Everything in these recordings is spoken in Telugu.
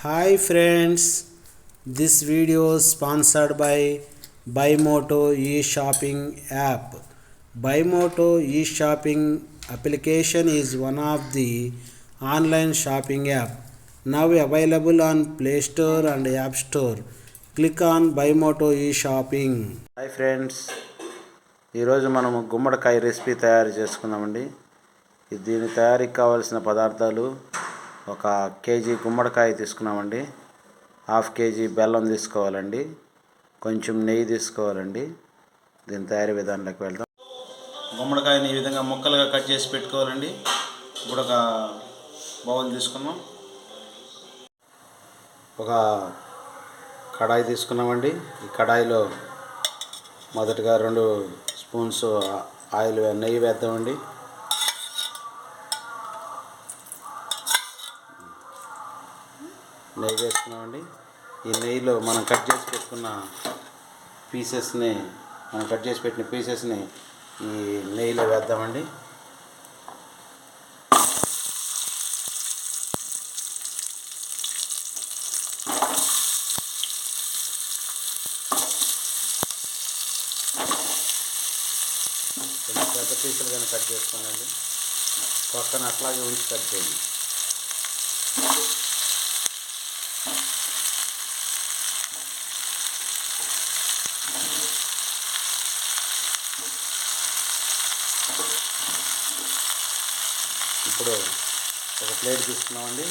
Hi friends this video sponsored by Buymoto e shopping app Buymoto e shopping application is one of the online shopping app now available on Play Store and App Store click on Buymoto e shopping hi friends ఈరోజు మనం గుమ్మడికాయ రెసిపీ తయారు చేసుకున్నామండి దీని తయారీకి కావాల్సిన పదార్థాలు ఒక కేజీ గుమ్మడికాయ తీసుకున్నామండి. హాఫ్ కేజీ బెల్లం తీసుకోవాలండి. కొంచెం నెయ్యి తీసుకోవాలండి. దీని తయారీ విధానంలోకి వెళ్దాం. గుమ్మడికాయని ఈ విధంగా ముక్కలుగా కట్ చేసి పెట్టుకోవాలండి. ఇప్పుడు ఒక బౌల్ తీసుకున్నాం ఒక కడాయి తీసుకున్నామండి. ఈ కడాయిలో మొదటగా రెండు స్పూన్స్ ఆయిల్ నెయ్యి వేద్దామండి. నెయ్యి వేసుకున్నామండి ఈ నెయ్యిలో మనం కట్ చేసి పెట్టుకున్న పీసెస్ని మనం కట్ చేసి పెట్టిన పీసెస్ని ఈ నెయ్యిలో వేద్దామండి. పెద్ద పీసులు కానీ కట్ చేసుకోనండి పక్కన అట్లాగే ఉంచి కట్ చేయండి. ఇప్పుడు ఒక ప్లేట్ తీసుకున్నామండి.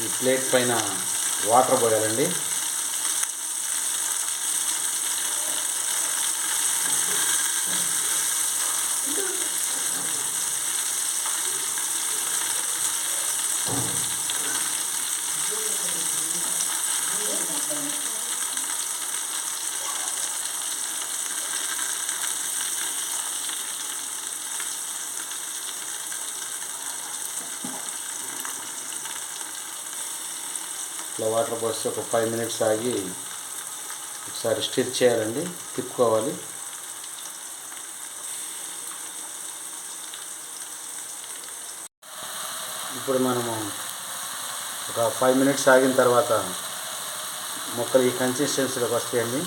ఈ ప్లేట్ పైన వాటర్ పోయాలండి. ఇట్లా వాటర్ పోసి ఒక ఫైవ్ మినిట్స్ ఆగి ఒకసారి స్టిర్ చేయాలండి తిప్పుకోవాలి. ఇప్పుడు మనము ఒక ఫైవ్ మినిట్స్ ఆగిన తర్వాత మొక్కలు ఈ కన్సిస్టెన్సీలోకి వస్తాయండి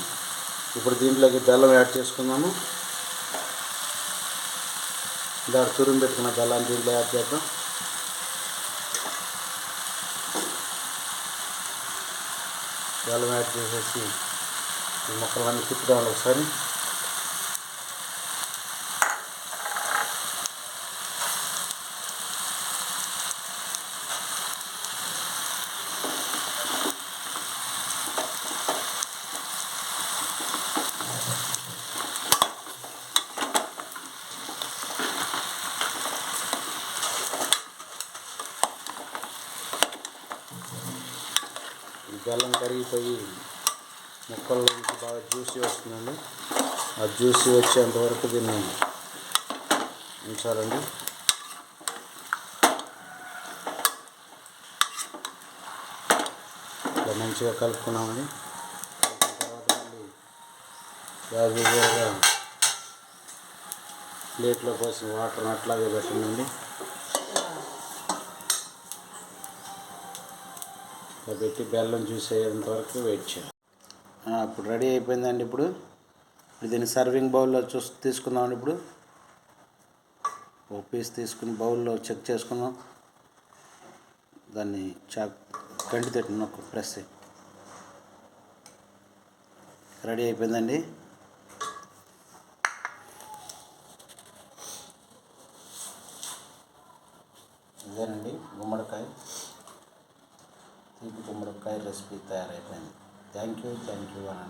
ఇప్పుడు దీంట్లోకి బెల్లం యాడ్ చేసుకుందాము. దాని తురుము పెట్టుకున్న బెల్లాన్ని దీంట్లో యాడ్ చేద్దాం. బెల్లం యాడ్ చేసేసి ఈ మొక్కలన్నీ తిప్పుదాం ఒకసారి. బెల్లం కరిగిపోయి ముక్కల్లో నుంచి బాగా జ్యూసి వస్తుందండి. ఆ జ్యూసి వచ్చేంతవరకు దీన్ని ఉంచాలండి. ఇట్లా మంచిగా కలుపుకున్నామండి. తర్వాత మళ్ళీ యాజ్ యూజువల్గా ప్లేట్లో పోసిన వాటర్ అట్లాగే పెట్టండి. పెట్టి బెల్లం జ్యూస్ అయ్యేంత వరకు వెయిట్ చేయాలి. ఇప్పుడు రెడీ అయిపోయిందండి ఇప్పుడు. ఇప్పుడు దీన్ని సర్వింగ్ బౌల్లో చూసి తీసుకుందామండి ఇప్పుడు. ఒక పీస్ తీసుకుని బౌల్లో చెక్ చేసుకున్నాం. దాన్ని చాక్ గంటి తట్టు ఒక ప్రెస్ రెడీ అయిపోయిందండి. ఇదేనండి గుమ్మడికాయ. తీపి గుమ్మడికాయ రెసిపీ తయారైపోయింది. థ్యాంక్ యూ థ్యాంక్ యూ అని